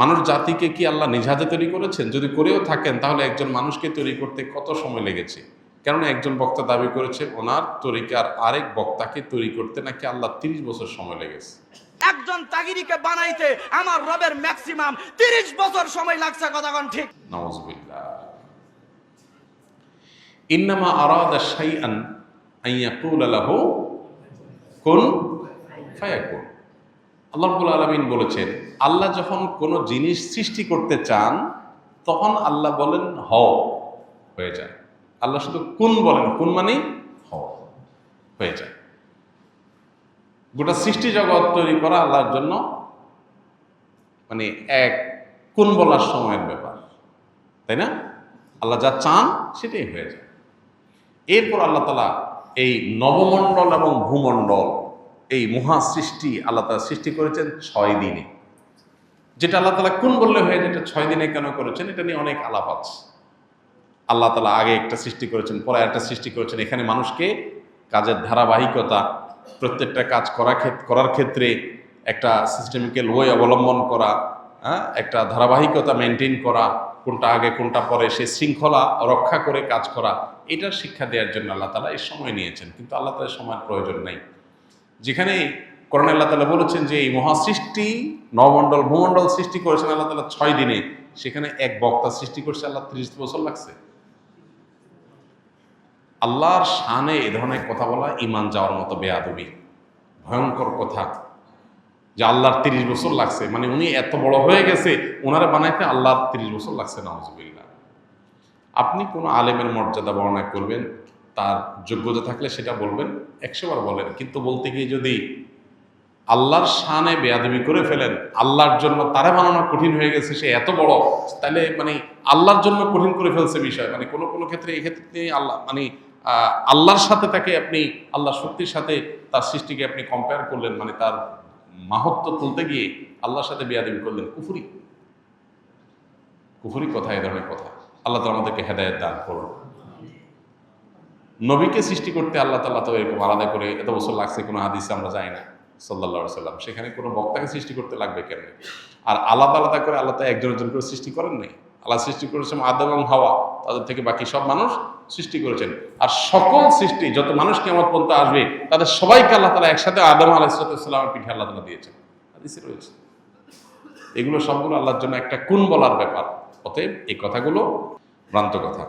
মানুষ জাতিকে কি আল্লাহ নিজ হাতে তৈরি করেছেন? যদি করেও থাকেন তাহলে একজন মানুষকে তৈরি করতে কত সময় লেগেছে? কেননা একজন বক্তা দাবি করেছে ওনার তরিকার আরেক বক্তাকে তৈরি করতে নাকি আল্লাহ তিরিশ বছর সময় লেগেছে। একজন তাগিরিকে বানাইতে আমার রবের ম্যাক্সিমাম তিরিশ বছর সময় লাগছে কথাগণ ঠিক? নওয়াজবিল্লাহ ইন্নামা আরাদা শাইআন আন ইয়াকুলা লাহু কুন ফায়াকুন। আল্লাহ রাব্বুল আলামিন বলেছেন, আল্লাহ যখন কোনো জিনিস সৃষ্টি করতে চান, তখন আল্লাহ বলেন হ, হয়ে যায়। আল্লাহ শুধু কোন বলেন, কোন মানে হ, হয়ে যায়। গোটা সৃষ্টি জগৎ তৈরি করা আল্লাহর জন্য মানে এক কোন বলার সময়ের ব্যাপার, তাই না? আল্লাহ যা চান সেটাই হয়ে যায়। এরপর আল্লাহ তালা এই নবমণ্ডল এবং ভূমণ্ডল এই মহা সৃষ্টি আল্লাহ তালা সৃষ্টি করেছেন ছয় দিনে। যেটা আল্লাহ তালা কোন বললে হয়ে যেটা ছয় দিনে কেন করেছেন, এটা নিয়ে অনেক আলাপ আছে। আল্লাহ তালা আগে একটা সৃষ্টি করেছেন, পরে একটা সৃষ্টি করেছেন। এখানে মানুষকে কাজের ধারাবাহিকতা, প্রত্যেকটা কাজ করা করার ক্ষেত্রে একটা সিস্টেমিক্যাল ওয়ে অবলম্বন করা হ্যাঁ একটা ধারাবাহিকতা মেনটেন করা, কোনটা আগে, কোনটা পরে, সে শৃঙ্খলা রক্ষা করে কাজ করা এটার শিক্ষা দেওয়ার জন্য আল্লাহ তালা এই সময় নিয়েছেন। কিন্তু আল্লাহ তালা সময়ের প্রয়োজন নেই। যেখানে করোনা আল্লাহ তালা বলেছেন যে এই মহাসৃষ্টি, নবমণ্ডল, ভূমণ্ডল সৃষ্টি করেছেন আল্লাহ তালা ছয় দিনে। সেখানে এক বক্তা সৃষ্টি করছে আল্লাহ ত্রিশ বছর লাগছে। আল্লাহর শানে এ ধরনের কথা বলা ইমান যাওয়ার মতো বেয়াদবি। ভয়ঙ্কর কথা। যে আল্লাহর তিরিশ বছর লাগছে। মানে উনি এত বড় হয়ে গেছে ওনারা বানাইতে আল্লাহর তিরিশ বছর লাগছে নওয়াজবিল্লা আপনি কোনো আলেমের মর্যাদা বর্ণনা করবেন? তার যোগ্যতা থাকলে সেটা বলবেন, একশোবার বলেন। কিন্তু বলতে গিয়ে যদি আল্লাহর শানে বেয়াদবি করে ফেলেন, আল্লাহর জন্য তারা বানানো কঠিন হয়ে গেছে, সে এত বড়, তাহলে মানে আল্লাহর জন্য কঠিন করে ফেলছে বিষয়। মানে কোনো কোনো ক্ষেত্রে এক্ষেত্রে আল্লাহ মানে আল্লাহর সাথে তাকে আপনি, আল্লাহ শক্তির সাথে তার সৃষ্টিকে আপনি কম্পেয়ার করলেন মানে তার মাহত্ব তুলতে গিয়ে আল্লাহর সাথে বেয়াদবি করলেন। কুফুরি। কুফুরি কথা, এ ধরনের কথা। আল্লাহ তালা আমাদেরকে হেদায়ত দান করুন। নবীকে সৃষ্টি করতে আল্লাহ তালা তো এরকম আলাদা করে এত বছর লাগছে, কোনো হাদিসে আমরা যাই না সাল্লা সাল্লাম সেখানে কোনো বক্তাকে সৃষ্টি করতে লাগবে কেন আর আলাদা আলাদা করে আল্লাহ তো একজন একজন করে সৃষ্টি করেন নাই। আল্লাহ সৃষ্টি করেছেন আদম এবং হাওয়া, তাদের থেকে বাকি সব মানুষ সৃষ্টি করেছেন। আর সকল সৃষ্টি, যত মানুষ কেমন পর্যন্ত আসবে, তাদের সবাইকে আল্লাহ তালা একসাথে আদম আলাহিসাল্লামের পিঠে আল্লাহ তালা দিয়েছেন। হাদিসে রয়েছে। এগুলো সবগুলো আল্লাহর জন্য একটা কোন বলার ব্যাপার। অতএব এই কথাগুলো ভ্রান্ত কথা।